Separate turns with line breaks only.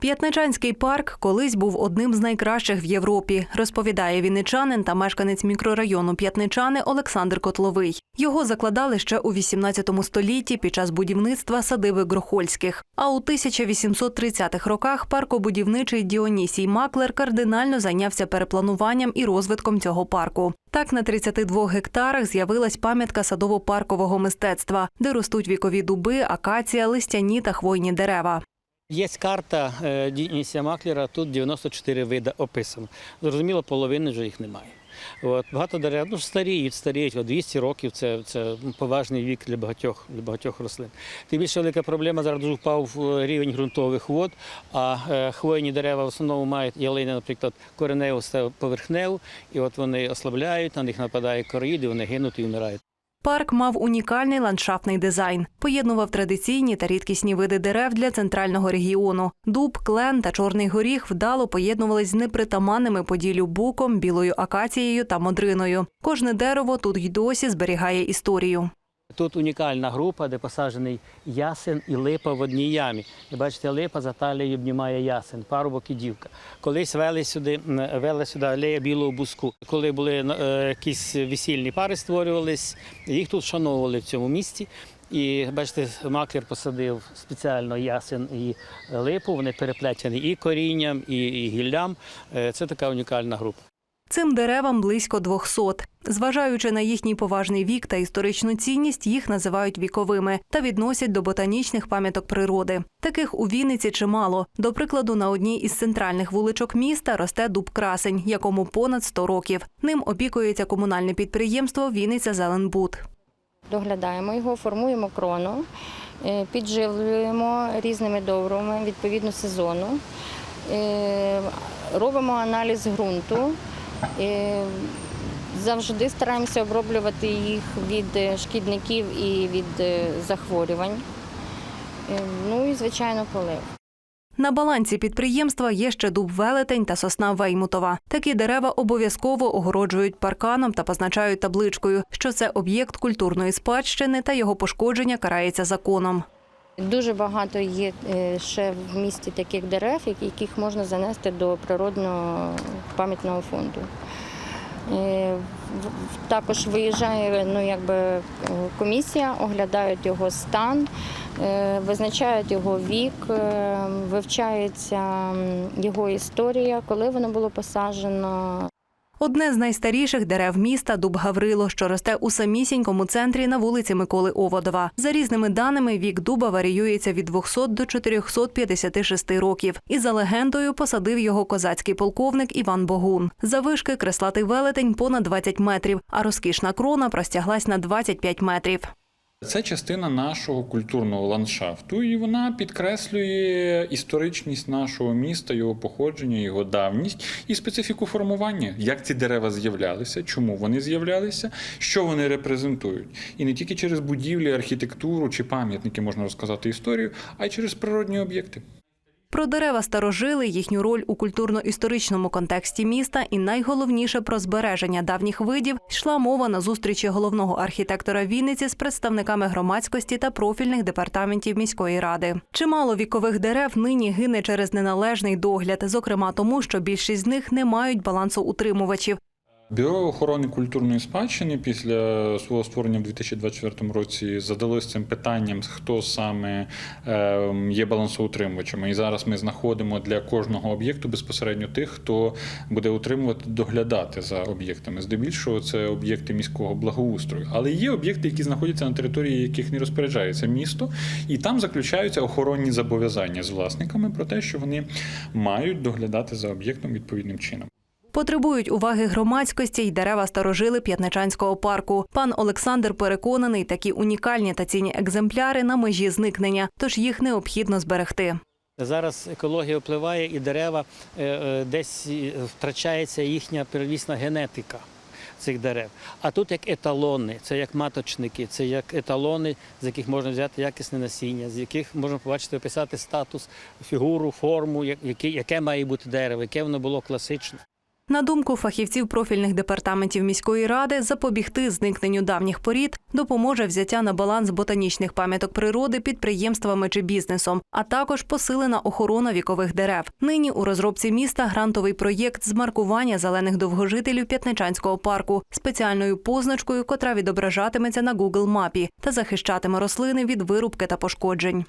П'ятничанський парк колись був одним з найкращих в Європі, розповідає вінничанин та мешканець мікрорайону П'ятничани Олександр Котловий. Його закладали ще у 18 столітті під час будівництва садиби Грохольських. А у 1830-х роках паркобудівничий Діонісій Маклер кардинально зайнявся переплануванням і розвитком цього парку. Так на 32 гектарах з'явилась пам'ятка садово-паркового мистецтва, де ростуть вікові дуби, акація, листяні та хвойні дерева.
Є карта е, Дінісія Маклера, тут 94 види описано. Зрозуміло, половини вже їх немає. От, багато дерев ну, старіють, старіють. От 200 років це, це поважний вік для багатьох, для багатьох рослин. Тим більше велика проблема зараз впав е, рівень ґрунтових вод, а е, хвойні дерева в основному мають ялини, наприклад, кореневу поверхневу, і от вони ослабляють, на них нападає короїд, і вони гинуть і вмирають.
Парк мав унікальний ландшафтний дизайн, поєднував традиційні та рідкісні види дерев для центрального регіону. Дуб, клен та чорний горіх вдало поєднувались з непритаманними поділю буком, білою акацією та модриною. Кожне дерево тут й досі зберігає історію.
Тут унікальна група, де посаджений ясен і липа в одній ямі. І бачите, липа за талією обнімає ясен, парубок і дівка. Колись вели сюди, вели сюди алея білого буску. Коли були е, якісь весільні пари створювались, їх тут вшановували в цьому місті. І бачите, маклер посадив спеціально ясен і липу. Вони переплетені і корінням, і, і гіллям. Е, Це така унікальна група.
Цим деревам близько 200. Зважаючи на їхній поважний вік та історичну цінність, їх називають віковими та відносять до ботанічних пам'яток природи. Таких у Вінниці чимало. До прикладу, на одній із центральних вуличок міста росте дуб красень, якому понад 100 років. Ним опікується комунальне підприємство Вінниця Зеленбуд.
Доглядаємо його, формуємо крону, е, підживлюємо різними добривами відповідно сезону, е, робимо аналіз ґрунту. Завжди стараємося оброблювати їх від е, шкідників і від е, захворювань. Е, Ну і, звичайно, полив.
На балансі підприємства є ще дуб велетень та сосна Веймутова. Такі дерева обов'язково огороджують парканом та позначають табличкою, що це об'єкт культурної спадщини та його пошкодження карається законом.
Дуже багато є е, ще в місті таких дерев, яких можна занести до природного пам'ятного фонду. Е, Також виїжджає ну, якби, е, комісія, оглядають його стан, визначають його вік, вивчається його історія, коли воно було посаджено,
Одне з найстаріших дерев міста дуб Гаврило, що росте у самісінькому центрі на вулиці Миколи Оводова. За різними даними, вік дуба варіюється від 200 до 456 років. І за легендою посадив його козацький полковник Іван Богун. За вишки креслатий велетень понад 20 метрів, а розкішна крона простяглась на 25 метрів.
Це частина нашого культурного ландшафту, і вона підкреслює історичність нашого міста, його походження, його давність і специфіку формування, як ці дерева з'являлися, чому вони з'являлися, що вони репрезентують. І не тільки через будівлі, архітектуру чи пам'ятники можна розказати історію, а й через природні об'єкти.
Про дерева старожили, їхню роль у культурно-історичному контексті міста і найголовніше про збереження давніх видів йшла мова на зустрічі головного архітектора Вінниці з представниками громадськості та профільних департаментів міської ради. Чимало вікових дерев нині гине через неналежний догляд, зокрема тому, що більшість з них не мають балансоутримувачів.
Бюро охорони культурної спадщини після свого створення в 2024 році задалось цим питанням, хто саме е, є балансоутримувачами. І зараз ми знаходимо для кожного об'єкту безпосередньо тих, хто буде утримувати, доглядати за об'єктами. Здебільшого це об'єкти міського благоустрою. Але є об'єкти, які знаходяться на території, яких не розпоряджається місто, і там заключаються охоронні зобов'язання з власниками про те, що вони мають доглядати за об'єктом відповідним чином.
Потребують уваги громадськості й дерева старожили П'ятничанського парку. Пан Олександр переконаний, такі унікальні та цінні екземпляри на межі зникнення, тож їх необхідно зберегти.
Зараз екологія впливає і дерева е, е, десь е, втрачається їхня первісна генетика цих дерев. А тут як еталони, це як маточники, це як еталони, з яких можна взяти якісне насіння, з яких можна побачити, описати статус, фігуру, форму, яке, яке має бути дерево, яке воно було класичне.
На думку фахівців профільних департаментів міської ради, запобігти зникненню давніх порід допоможе взяття на баланс ботанічних пам'яток природи підприємствами чи бізнесом, а також посилена охорона вікових дерев. Нині у розробці міста грантовий проєкт з маркування зелених довгожителів П'ятничанського парку спеціальною позначкою, котра відображатиметься на Google мапі та захищатиме рослини від вирубки та пошкоджень.